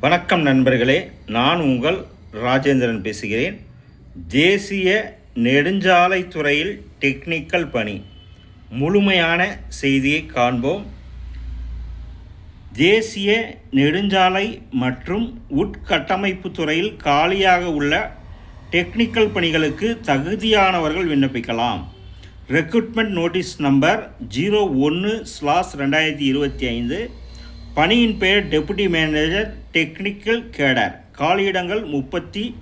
வணக்கம் நண்பர்களே நான் உங்கள் ராஜேந்திரன் பேசுகிறேன். தேசிய நெடுஞ்சாலைத்துறையில் டெக்னிக்கல் பணி முழுமையான செய்தியை காண்போம். தேசிய நெடுஞ்சாலை மற்றும் உட்கட்டமைப்பு துறையில் காலியாக உள்ள டெக்னிக்கல் பணிகளுக்கு தகுதியானவர்கள் விண்ணப்பிக்கலாம். ரெக்ரூட்மெண்ட் நோட்டீஸ் நம்பர் ஜீரோ ஒன்று ஸ்லாஸ் ரெண்டாயிரத்தி இருபத்தி ஐந்து. பணியின் பெயர் டெபுட்டி மேனேஜர் டெக்னிக்கல் கேடர். காலியிடங்கள் முப்பத்தி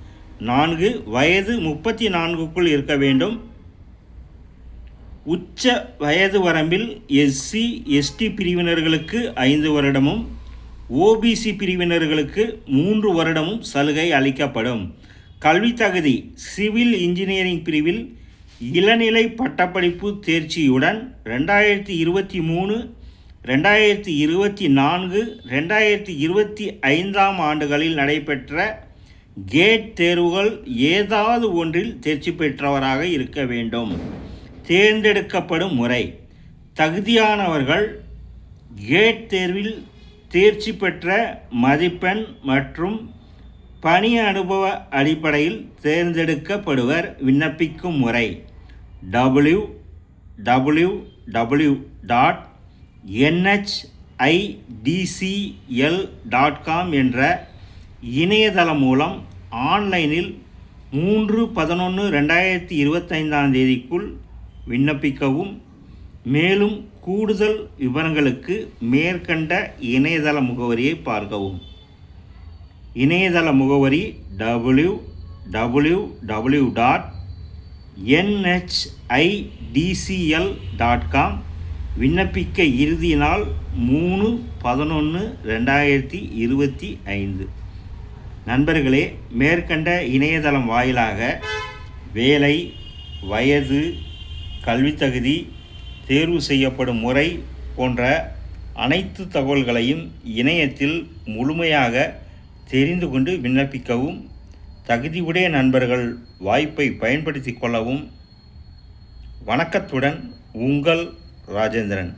நான்கு வயது முப்பத்தி நான்குக்குள் இருக்க வேண்டும். உச்ச வயது வரம்பில் எஸ்சி எஸ்டி பிரிவினர்களுக்கு ஐந்து வருடமும் ஓபிசி பிரிவினர்களுக்கு மூன்று வருடமும் சலுகை அளிக்கப்படும். கல்வி தகுதி சிவில் இன்ஜினியரிங் பிரிவில் இளநிலை பட்டப்படிப்பு தேர்ச்சியுடன் ரெண்டாயிரத்தி இருபத்தி மூணு ரெண்டாயிரத்தி இருபத்தி நான்கு ரெண்டாயிரத்தி இருபத்தி ஐந்தாம் ஆண்டுகளில் நடைபெற்ற கேட் தேர்வுகள் ஏதாவது ஒன்றில் தேர்ச்சி பெற்றவராக இருக்க வேண்டும். தேர்ந்தெடுக்கப்படும் முறை. தகுதியானவர்கள் கேட் தேர்வில் தேர்ச்சி பெற்ற மதிப்பெண் மற்றும் பணி அனுபவ அடிப்படையில் தேர்ந்தெடுக்கப்படுவர். விண்ணப்பிக்கும் முறை. W W W dot NHIDCL dot com என்ற இணையதளம் மூலம் ஆன்லைனில் மூன்று பதினொன்று ரெண்டாயிரத்தி இருபத்தைந்தாம் தேதிக்குள் விண்ணப்பிக்கவும். மேலும் கூடுதல் விவரங்களுக்கு மேற்கண்ட இணையதள முகவரியை பார்க்கவும். இணையதள முகவரி W W W dot NHIDCL dot com விண்ணப்பிக்க இறுதி நாள் மூணு பதினொன்று ரெண்டாயிரத்தி இருபத்தி ஐந்து. நண்பர்களே மேற்கண்ட இணையதளம் வாயிலாக வேலை வயது கல்வித்தகுதி தேர்வு செய்யப்படும் முறை போன்ற அனைத்து தகவல்களையும் இணையத்தில் முழுமையாக தெரிந்து கொண்டு விண்ணப்பிக்கவும் தகுதியுடைய நண்பர்கள் வாய்ப்பை பயன்படுத்தி கொள்ளவும் வணக்கத்துடன் உங்கள் ராஜேந்திரன்.